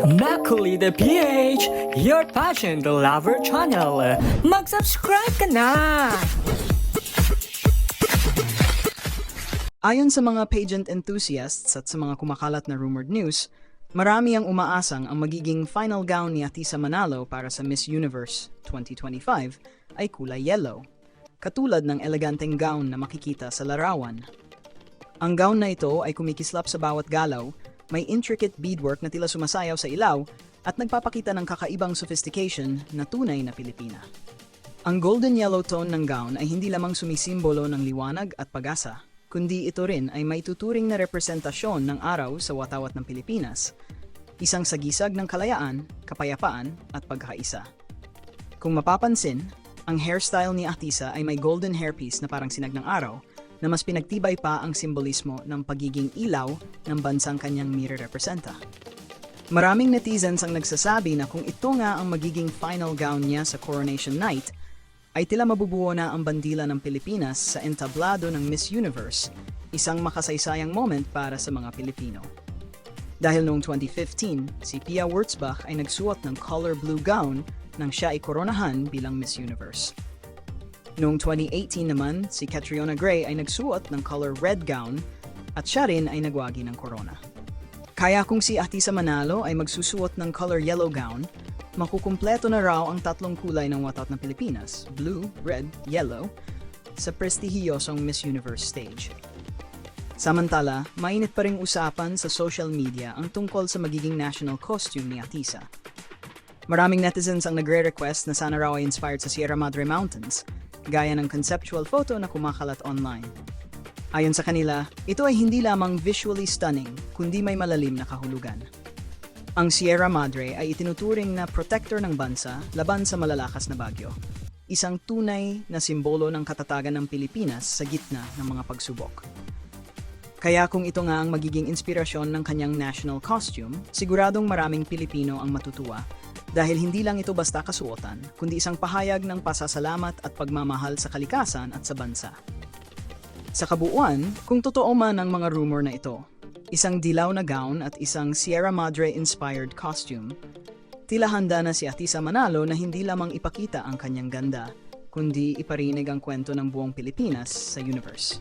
Macaulay the PH, your passion the lover channel. Mag-subscribe ka na! Ayon sa mga pageant enthusiasts at sa mga kumakalat na rumored news, marami ang umaasang ang magiging final gown ni Atisa Manalo para sa Miss Universe 2025 ay kulay yellow, katulad ng eleganteng gown na makikita sa larawan. Ang gown na ito ay kumikislap sa bawat galaw, may intricate beadwork na tila sumasayaw sa ilaw at nagpapakita ng kakaibang sophistication na tunay na Pilipina. Ang golden yellow tone ng gown ay hindi lamang sumisimbolo ng liwanag at pag-asa, kundi ito rin ay may tuturing na representasyon ng araw sa watawat ng Pilipinas, isang sagisag ng kalayaan, kapayapaan at pagkakaisa. Kung mapapansin, ang hairstyle ni Atisa ay may golden hairpiece na parang sinag ng araw na mas pinagtibay pa ang simbolismo ng pagiging ilaw ng bansang kanyang nire-representa. Maraming netizens ang nagsasabi na kung ito nga ang magiging final gown niya sa coronation night, ay tila mabubuo na ang bandila ng Pilipinas sa entablado ng Miss Universe, isang makasaysayang moment para sa mga Pilipino. Dahil noong 2015, si Pia Wurtzbach ay nagsuot ng color blue gown nang siya ay koronahan bilang Miss Universe. Noong 2018 naman, si Catriona Gray ay nagsuot ng color red gown at siya rin ay nagwagi ng corona. Kaya kung si Atisa Manalo ay magsusuot ng color yellow gown, makukumpleto na raw ang tatlong kulay ng watat ng Pilipinas, blue, red, yellow, sa prestihiyosong Miss Universe stage. Samantala, mainit pa ring usapan sa social media ang tungkol sa magiging national costume ni Atisa. Maraming netizens ang nagre-request na sana raw ay inspired sa Sierra Madre Mountains, gaya ng conceptual photo na kumakalat online. Ayon sa kanila, ito ay hindi lamang visually stunning, kundi may malalim na kahulugan. Ang Sierra Madre ay itinuturing na protector ng bansa laban sa malalakas na bagyo. Isang tunay na simbolo ng katatagan ng Pilipinas sa gitna ng mga pagsubok. Kaya kung ito nga ang magiging inspirasyon ng kanyang national costume, siguradong maraming Pilipino ang matutuwa dahil hindi lang ito basta kasuotan, kundi isang pahayag ng pasasalamat at pagmamahal sa kalikasan at sa bansa. Sa kabuuan, kung totoo man ang mga rumor na ito, isang dilaw na gown at isang Sierra Madre-inspired costume, tila handa na si Atisa Manalo na hindi lamang ipakita ang kanyang ganda, kundi iparinig ang kwento ng buong Pilipinas sa universe.